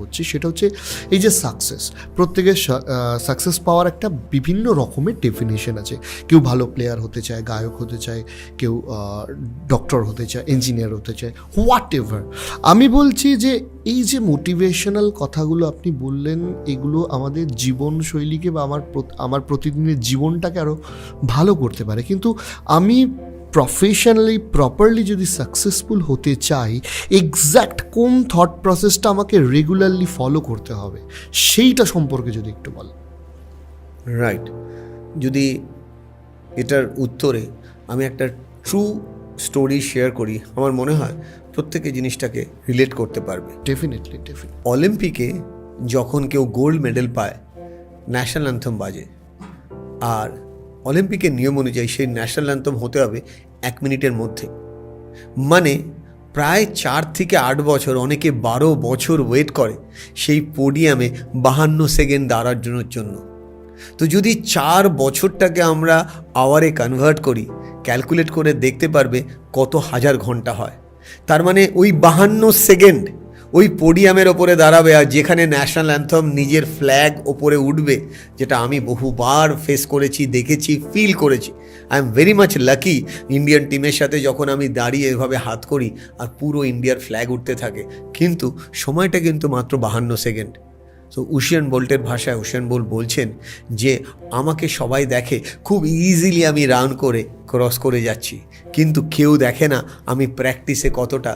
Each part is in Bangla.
করছি সেটা হচ্ছে এই যে সাকসেস প্রত্যেকের সাকসেস পাওয়ার একটা বিভিন্ন রকমের ডেফিনেশন আছে। কেউ ভালো প্লেয়ার হতে চায়, গায়ক হতে চায়, কেউ ডক্টর হতে চায় ইঞ্জিনিয়ার হতে চায় হোয়াট এভার আমি বলছি যে এই যে মোটিভেশনাল কথাগুলো আপনি বললেন, এগুলো আমাদের জীবনশৈলীকে বা আমার আমার প্রতিদিনের জীবনটাকে আরও ভালো করতে পারে। কিন্তু আমি প্রফেশনালি প্রপারলি যদি সাকসেসফুল হতে চাই এক্স্যাক্ট কোন থট প্রসেসটা আমাকে রেগুলারলি ফলো করতে হবে সেইটা সম্পর্কে যদি একটু বল। রাইট যদি এটার উত্তরে আমি একটা ট্রু স্টোরি শেয়ার করি আমার মনে হয় প্রত্যেকে জিনিসটাকে রিলেট করতে পারবে। ডেফিনেটলি ডেফিনেটলি অলিম্পিকে যখন কেউ গোল্ড মেডেল পায় ন্যাশনাল অ্যান্থম বাজে আর অলিম্পিকের নিয়ম অনুযায়ী সেই ন্যাশনাল অ্যান্থম হতে হবে এক মিনিটের মধ্যে। মানে প্রায় চার থেকে আট বছর, অনেকে বারো বছর ওয়েট করে সেই পোডিয়ামে বাহান্ন সেকেন্ড দাঁড়ানোর জন্য তো যদি চার বছরটাকে আমরা আওয়ারে কনভার্ট করি ক্যালকুলেট করে দেখতে পারবে কত হাজার ঘণ্টা হয়। তার মানে ওই বাহান্ন সেকেন্ড ওই পোডিয়ামের ওপরে দাঁড়াবে আর যেখানে ন্যাশনাল অ্যান্থম নিজের ফ্ল্যাগ ওপরে উঠবে, যেটা আমি বহুবার ফেস করেছি, দেখেছি ফিল করেছি। I am very much lucky Indian টিমের সাথে যখন আমি দাঁড়িয়ে এভাবে হাত করি আর পুরো ইন্ডিয়ার ফ্ল্যাগ উঠতে থাকে। কিন্তু সময়টা কিন্তু মাত্র বাহান্ন সেকেন্ড তো উশিয়ান বোল্টের ভাষায় উশিয়ান বোল্ট বলছেন যে, আমাকে সবাই দেখে খুব ইজিলি আমি রান করে ক্রস করে যাচ্ছি। কিন্তু কেউ দেখে না আমি প্র্যাকটিসে কতটা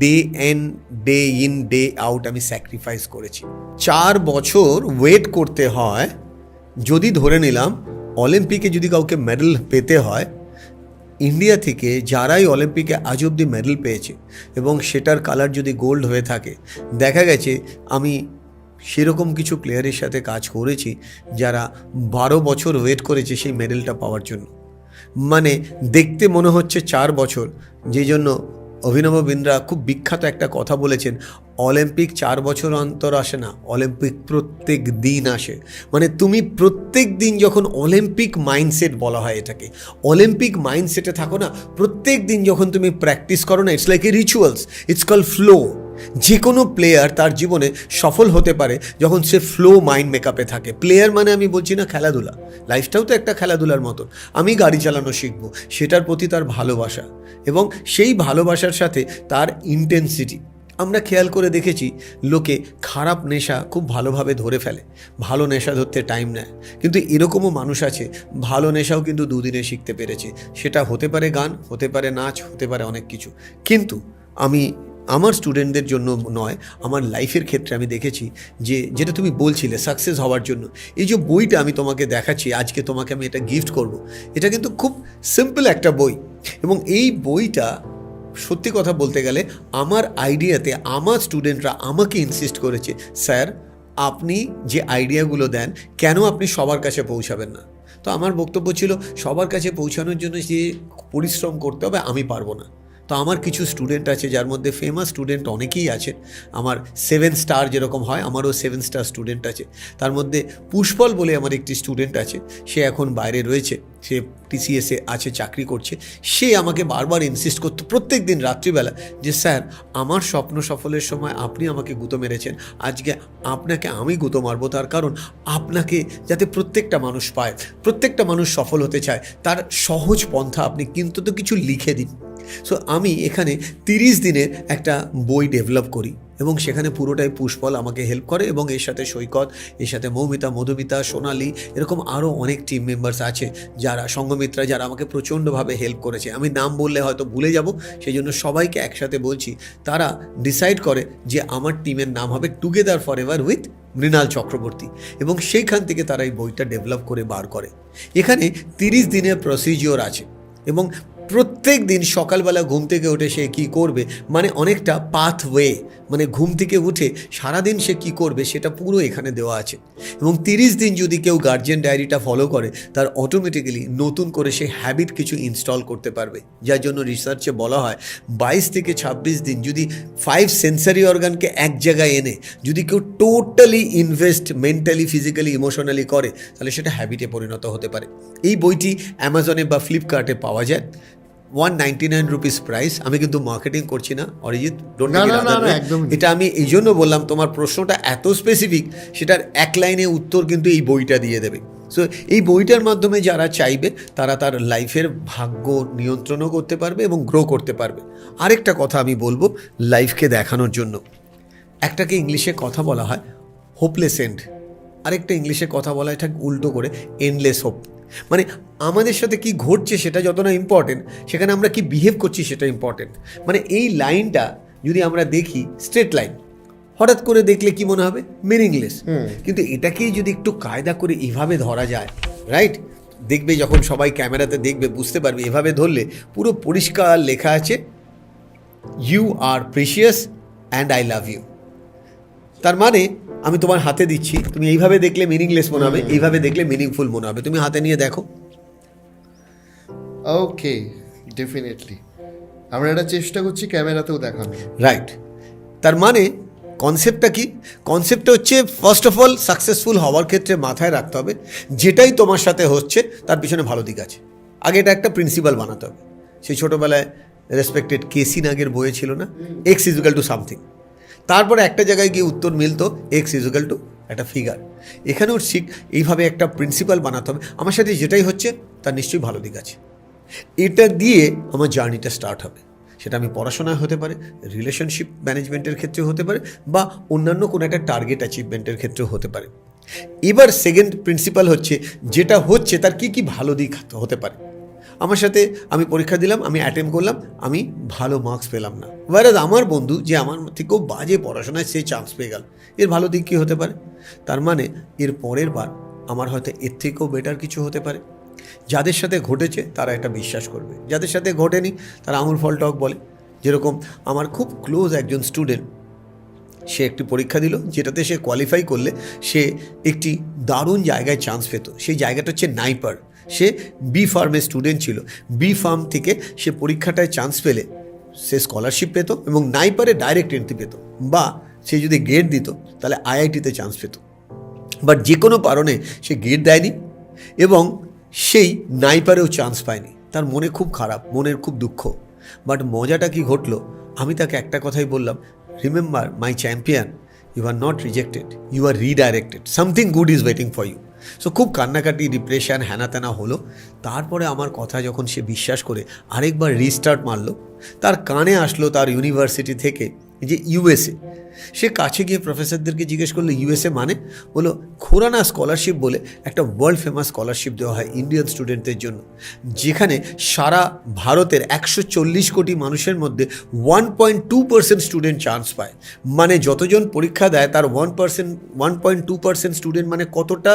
day and day in day out আমি স্যাক্রিফাইস করেছি। চার বছর ওয়েট করতে হয়, যদি ধরে নিলাম অলিম্পিকে যদি কাউকে মেডেল পেতে হয় ইন্ডিয়া থেকে যারাই অলিম্পিকে আজ অব্দি মেডেল পেয়েছে এবং সেটার কালার যদি গোল্ড হয়ে থাকে, দেখা গেছে আমি সেরকম কিছু প্লেয়ারের সাথে কাজ করেছি যারা বারো বছর ওয়েট করেছে সেই মেডেলটা পাওয়ার জন্য। মানে দেখতে মনে হচ্ছে চার বছর। যে জন্য অভিনব বিন্দ্রা খুব বিখ্যাত একটা কথা বলেছেন, অলিম্পিক চার বছর অন্তর আসে না, অলিম্পিক প্রত্যেক দিন আসে। মানে তুমি প্রত্যেক দিন যখন অলিম্পিক মাইন্ডসেট বলা হয় এটাকে, অলিম্পিক মাইন্ডসেটে থাকো না, প্রত্যেক দিন যখন তুমি প্র্যাকটিস করো না it's like a rituals it's call flow যে কোনো প্লেয়ার তার জীবনে সফল হতে পারে যখন সে ফ্লো মাইন্ড মেকআপে থাকে। প্লেয়ার মানে আমি বলছি না খেলাধুলা। লাইফটাও তো একটা খেলাধুলার মতন। আমি গাড়ি চালানো শিখব, সেটার প্রতি তার ভালোবাসা এবং সেই ভালোবাসার সাথে তার ইন্টেন্সিটি আমরা খেয়াল করে দেখেছি, লোকে খারাপ নেশা খুব ভালোভাবে ধরে ফেলে। ভালো নেশা ধরতে টাইম নেয়। কিন্তু এরকমও মানুষ আছে, ভালো নেশাও কিন্তু দুদিনে শিখতে পেরেছে। সেটা হতে পারে গান, হতে পারে নাচ, হতে পারে অনেক কিছু। কিন্তু আমি আমার স্টুডেন্টদের জন্য নয়, আমার লাইফের ক্ষেত্রে আমি দেখেছি যে, যেটা তুমি বলছিলে সাকসেস হওয়ার জন্য। এই যে বইটা আমি তোমাকে দেখাচ্ছি, আজকে তোমাকে আমি এটা গিফট করব, এটা কিন্তু খুব সিম্পল একটা বই। এবং এই বইটা, সত্যি কথা বলতে গেলে, আমার আইডিয়াতে আমার স্টুডেন্টরা আমাকে ইনসিস্ট করেছে স্যার আপনি যে আইডিয়াগুলো দেন, কেন আপনি সবার কাছে পৌঁছাবেন না? তো আমার বক্তব্য ছিল, সবার কাছে পৌঁছানোর জন্য যে পরিশ্রম করতে হবে, আমি পারব না। তো আমার কিছু স্টুডেন্ট আছে, যার মধ্যে ফেমাস স্টুডেন্ট অনেকেই আছে। আমার সেভেন স্টার যেরকম হয়, আমারও সেভেন স্টার স্টুডেন্ট আছে। তার মধ্যে পুষ্পল বলে আমার একটি স্টুডেন্ট আছে, সে এখন বাইরে রয়েছে, সে টিসিএসে আছে, চাকরি করছে। সে আমাকে বারবার ইনসিস্ট করতো প্রত্যেক দিন রাত্রিবেলা যে, স্যার, আমার স্বপ্ন সফলের সময় আপনি আমাকে গুঁতো মেরেছেন। আজকে আপনাকে আমি গুঁতো মারবো। তার কারণ আপনাকে যাতে প্রত্যেকটা মানুষ পায়, প্রত্যেকটা মানুষ সফল হতে চায়, তার সহজ পন্থা আপনি কিন্তু তো কিছু লিখে দিন। সো আমি এখানে তিরিশ দিনের একটা বই ডেভেলপ করি এবং সেখানে পুরোটাই পুষ্পল আমাকে হেল্প করে এবং এর সাথে সৈকত, এর সাথে মৌমিতা, মধুমিতা, সোনালি, এরকম আরও অনেক টিম মেম্বার্স আছে যারা, সঙ্গমিত্রা যারা আমাকে প্রচণ্ডভাবে হেল্প করেছে। আমি নাম বললে হয়তো ভুলে যাব সেই জন্য সবাইকে একসাথে বলছি, তারা ডিসাইড করে যে আমার টিমের নাম হবে together for ever with Mrinal Chakraborty এবং সেইখান থেকে তারা এই বইটা ডেভেলপ করে বার করে। এখানে তিরিশ দিনের প্রসিজিওর আছে এবং প্রত্যেক দিন সকালবেলা ঘুম থেকে উঠে সে কী করবে? মানে অনেকটা পাথওয়ে মানে ঘুম থেকে উঠে সারাদিন সে কী করবে সেটা পুরো এখানে দেওয়া আছে। এবং তিরিশ দিন যদি কেউ গার্জিয়ান ডায়েরিটা ফলো করে, তার অটোমেটিক্যালি নতুন করে সে হ্যাবিট কিছু ইনস্টল করতে পারবে। যার জন্য রিসার্চে বলা হয়, বাইশ থেকে ছাব্বিশ দিন যদি ফাইভ সেন্সারি অর্গানকে এক জায়গায় এনে, যদি কেউ totally invest mentally physically emotionally করে, তাহলে সেটা হ্যাবিটে পরিণত হতে পারে। এই বইটি অ্যামাজনে বা ফ্লিপকার্টে পাওয়া যায়। One ninety nine rupees price আমি কিন্তু মার্কেটিং করছি না অরিজিৎ। এটা আমি এই জন্য বললাম তোমার প্রশ্নটা এত স্পেসিফিক সেটার এক লাইনে উত্তর কিন্তু এই বইটা দিয়ে দেবে। সো এই বইটার মাধ্যমে যারা চাইবে তারা তার লাইফের ভাগ্য নিয়ন্ত্রণও করতে পারবে এবং গ্রো করতে পারবে। আরেকটা কথা আমি বলব লাইফকে দেখানোর জন্য। একটাকে ইংলিশে কথা বলা হয় হোপলেস এন্ড আরেকটা ইংলিশে কথা বলা হয় ঠিক উল্টো করে এন্ডলেস হোপ মানে আমাদের সাথে কি ঘটছে সেটা যত না ইম্পর্টেন্ট সেখানে আমরা কি বিহেভ করছি সেটা ইম্পর্টেন্ট মানে এই লাইনটা যদি আমরা দেখি স্ট্রেট লাইন হঠাৎ করে দেখলে কি মনে হবে? মিনিংলেস কিন্তু এটাকেই যদি একটু কায়দা করে এভাবে ধরা যায় রাইট দেখবে যখন সবাই ক্যামেরাতে দেখবে বুঝতে পারবে এভাবে ধরলে পুরো পরিষ্কার লেখা আছে you are precious and I love you তার মানে আমি তোমার হাতে দিচ্ছি। তুমি এইভাবে দেখলে মিনিংলেস মনে হবে এইভাবে দেখলে মিনিংফুল মনে হবে তুমি হাতে নিয়ে দেখো। ওকে ডেফিনেটলি আমরা এটা চেষ্টা করছি ক্যামেরাতেও দেখানো রাইট তার মানে কনসেপ্টটা কি? কনসেপ্টটা হচ্ছে ফার্স্ট অফ অল সাকসেসফুল হওয়ার ক্ষেত্রে মাথায় রাখতে হবে যেটাই তোমার সাথে হচ্ছে তার পিছনে ভালো দিক আছে। আগে এটা একটা প্রিন্সিপাল বানাতে হবে। সেই ছোটোবেলায় রেসপেক্টেড কেসি নাগের বইয়ে ছিল না? এক্স ইজুকাল টু সামথিং তারপরে একটা জায়গায় গিয়ে উত্তর মিলতো এক্স ইজুকাল টু একটা ফিগার এখানেও শিখ এইভাবে একটা প্রিন্সিপাল বানাতে হবে। আমার সাথে যেটাই হচ্ছে, তার নিশ্চয়ই ভালো দিক আছে। এটা দিয়ে আমার জার্নিটা স্টার্ট হবে। সেটা আমি পড়াশোনায় হতে পারে রিলেশনশিপ ম্যানেজমেন্টের ক্ষেত্রে হতে পারে, বা অন্যান্য কোনো একটা টার্গেট অ্যাচিভমেন্টের ক্ষেত্রেও হতে পারে। এবার সেকেন্ড প্রিন্সিপাল হচ্ছে, যেটা হচ্ছে, তার কি কি ভালো দিক হতে পারে। আমার সাথে আমি পরীক্ষা দিলাম, আমি অ্যাটেম্প করলাম, আমি ভালো মার্কস পেলাম না। ওয়ারাজ আমার বন্ধু যে আমার থেকেও বাজে পড়াশোনায় সে চান্স পেয়ে গেল। এর ভালো দিক কী হতে পারে? তার মানে এর পরের বার আমার হয়তো এর থেকেও বেটার কিছু হতে পারে। যাদের সাথে ঘটেছে, তারা এটা বিশ্বাস করবে। যাদের সাথে ঘটেনি, তারা আঙুল ফল টক বলে। যেরকম আমার খুব ক্লোজ একজন স্টুডেন্ট সে একটি পরীক্ষা দিল, যেটাতে সে কোয়ালিফাই করলে সে একটি দারুণ জায়গায় চান্স পেত। সেই জায়গাটা হচ্ছে নাইপার সে বি ফার্মের স্টুডেন্ট ছিল। বি ফার্ম থেকে সে পরীক্ষাটায় চান্স পেলে। সে স্কলারশিপ পেত এবং নাইপারে ডাইরেক্ট এন্ট্রি পেত। বা সে যদি গেট দিত, তাহলে আইআইটিতে চান্স পেত। বাট যে কোনো কারণে সে গেট দেয়নি এবং সেই নাইপারেও চান্স পায়নি। তার মনে খুব খারাপ, মনের খুব দুঃখ। বাট মজাটা কি ঘটলো? আমি তাকে একটা কথাই বললাম remember my champion you are not rejected you are redirected something good is waiting for you so খুব কান্নাকাটি ডিপ্রেশান হ্যানা ত্যানা হলো। তারপরে আমার কথা যখন সে বিশ্বাস করে, আরেকবার রিস্টার্ট মারলো। তার কানে আসলো তার ইউনিভার্সিটি থেকে যে ইউএসএ সে কাছে গিয়ে প্রফেসরদেরকে জিজ্ঞেস করল ইউএসএ মানে? বলো খোরানা স্কলারশিপ বলে একটা ওয়ার্ল্ড ফেমাস স্কলারশিপ দেওয়া হয় ইন্ডিয়ান স্টুডেন্টদের জন্য যেখানে সারা ভারতের একশো চল্লিশ কোটি মানুষের মধ্যে one point two percent student chance পায়। মানে যতজন পরীক্ষা দেয় তার one percent one point two percent student মানে কতটা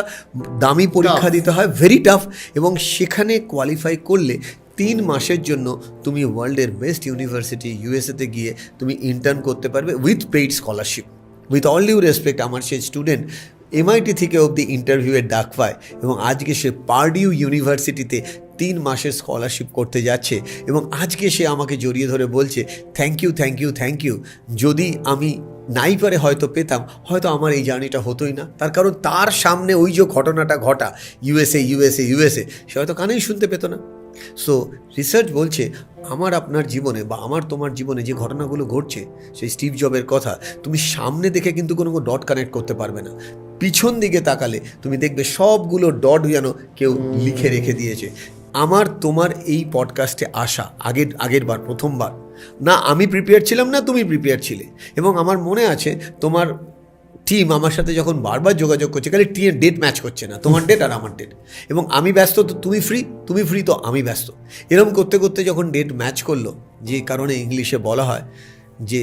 দামি পরীক্ষা দিতে হয়? ভেরি টাফ এবং সেখানে কোয়ালিফাই করলে তিন মাসের জন্য তুমি ওয়ার্ল্ডের বেস্ট ইউনিভার্সিটি ইউএসএতে গিয়ে তুমি ইন্টার্ন করতে পারবে with paid scholarship with all due respect আমার সেই স্টুডেন্ট এমআইটি থেকে অবধি ইন্টারভিউয়ের ডাক পায় এবং আজকে সে পার্ডিউ ইউনিভার্সিটিতে তিন মাসের স্কলারশিপ করতে যাচ্ছে এবং আজকে সে আমাকে জড়িয়ে ধরে বলছে thank you thank you thank you যদি আমি নাই পারে হয়তো পেতাম, হয়তো আমার এই জার্নিটা হতোই না। তার কারণ তার সামনে ওই যে ঘটনাটা ঘটা ইউএসএ ইউএসএ ইউএসএ সে হয়তো কানেই শুনতে পেতো না। সো রিসার্চ বলছে, আমার আপনার জীবনে বা আমার তোমার জীবনে যে ঘটনাগুলো ঘটছে, সেই স্টিভ জবের কথা, তুমি সামনে দেখে কিন্তু কোনো ডট কানেক্ট করতে পারবে না। পিছন দিকে তাকালে তুমি দেখবে সবগুলো ডট যেন কেউ লিখে রেখে দিয়েছে। আমার তোমার এই পডকাস্টে আসা, আগের আগের বার, প্রথমবার, না আমি প্রিপেয়ার ছিলাম, না তুমি প্রিপেয়ার ছিলে। এবং আমার মনে আছে, তোমার টিম আমার সাথে যখন বারবার যোগাযোগ করছে, খালি টিমের ডেট ম্যাচ করছে না, তোমার ডেট আর আমার ডেট এবং আমি ব্যস্ত, তো তুমি ফ্রি তুমি ফ্রি তো আমি ব্যস্ত। এরকম করতে করতে যখন ডেট ম্যাচ করল, যে কারণে ইংলিশে বলা হয় যে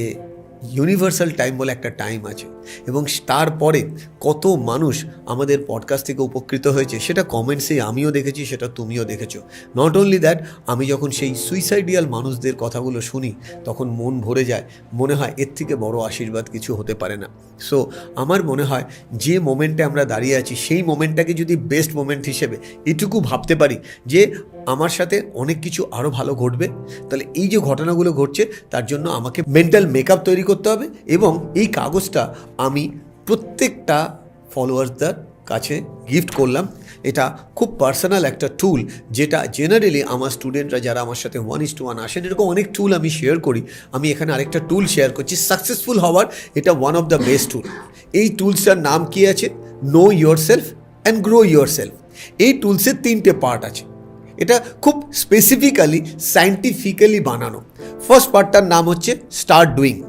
ইউনিভার্সাল টাইম বলে একটা টাইম আছে। এবং তারপরে কত মানুষ আমাদের পডকাস্ট থেকে উপকৃত হয়েছে, সেটা কমেন্টসে আমিও দেখেছি, সেটা তুমিও দেখেছ। নট অনলি দ্যাট আমি যখন সেই সুইসাইডিয়াল মানুষদের কথাগুলো শুনি, তখন মন ভরে যায়, মনে হয় এর থেকে বড় আশীর্বাদ কিছু হতে পারে না। সো আমার মনে হয় যে মোমেন্টে আমরা দাঁড়িয়ে আছি, সেই মোমেন্টটাকে যদি বেস্ট মোমেন্ট হিসেবে এটুকু ভাবতে পারি যে আমার সাথে অনেক কিছু আরও ভালো ঘটবে। তাহলে এই যে ঘটনাগুলো ঘটছে, তার জন্য আমাকে মেন্টাল মেকআপ তৈরি করতে হবে এবং এই কাগজটা আমি প্রত্যেকটা ফলোয়ার্সদের কাছে গিফট করলাম। এটা খুব পার্সোনাল একটা টুল যেটা জেনারেলি আমার স্টুডেন্টরা যারা আমার সাথে ওয়ান ইস টু ওয়ান আসেন, এরকম অনেক টুল আমি শেয়ার করি। আমি এখানে আরেকটা টুল শেয়ার করছি সাকসেসফুল হওয়ার। এটা one of the best tool এই টুলসটার নাম কি আছে? Know yourself and grow yourself এই টুলসের তিনটে পার্ট আছে। এটা খুব স্পেসিফিক্যালি সায়েন্টিফিক্যালি বানানো। ফার্স্ট পার্টটার নাম হচ্ছে স্টার্ট ডুইং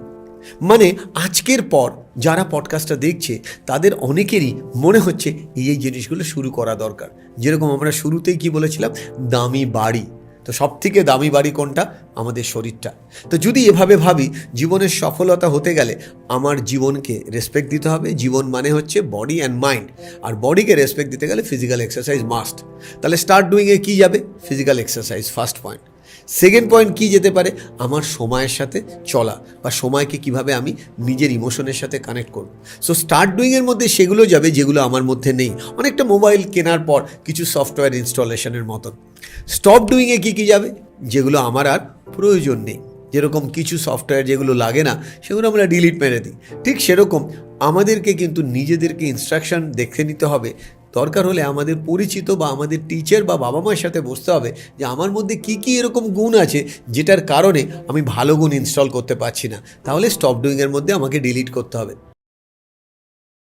মানে আজকের পর যারা পডকাস্টটা দেখছে, তাদের অনেকেরই মনে হচ্ছে এই এই জিনিসগুলো শুরু করা দরকার। যেরকম আমরা শুরুতেই কি বলেছিলাম? দামি বাড়ি। তো সব থেকে দামি বাড়ি কোনটা? আমাদের শরীরটা। তো যদি এভাবে ভাবি, জীবনের সফলতা হতে গেলে আমার জীবনকে রেসপেক্ট দিতে হবে। জীবন মানে হচ্ছে বডি অ্যান্ড মাইন্ড আর বডিকে রেসপেক্ট দিতে গেলে ফিজিক্যাল এক্সারসাইজ মাস্ট তাহলে স্টার্ট ডুইংয়ে কী যাবে? Physical exercise first point second point কি যেতে পারে? আমার সময়ের সাথে চলা বা সময়কে কীভাবে আমি নিজের ইমোশনের সাথে কানেক্ট করব। সো স্টার্ট ডুইংয়ের মধ্যে সেগুলো যাবে যেগুলো আমার মধ্যে নেই। অনেকটা মোবাইল কেনার পর কিছু সফটওয়্যার ইনস্টলেশনের মতন। স্টপ ডুইংয়ে কী কী যাবে? যেগুলো আমার আর প্রয়োজন নেই। যেরকম কিছু সফটওয়্যার যেগুলো লাগে না, সেগুলো আমরা ডিলিট মেরে দিই। ঠিক সেরকম আমাদেরকে কিন্তু নিজেদেরকে ইনস্ট্রাকশন দেখে নিতে হবে দরকার হলে আমাদের পরিচিত বা আমাদের টিচার বা বাবা মায়ের সাথে বসতে হবে যে আমার মধ্যে কি কি এরকম গুণ আছে যেটার কারণে আমি ভালো গুণ ইনস্টল করতে পারছি না। তাহলে স্টপ ডুইংয়ের মধ্যে আমাকে ডিলিট করতে হবে।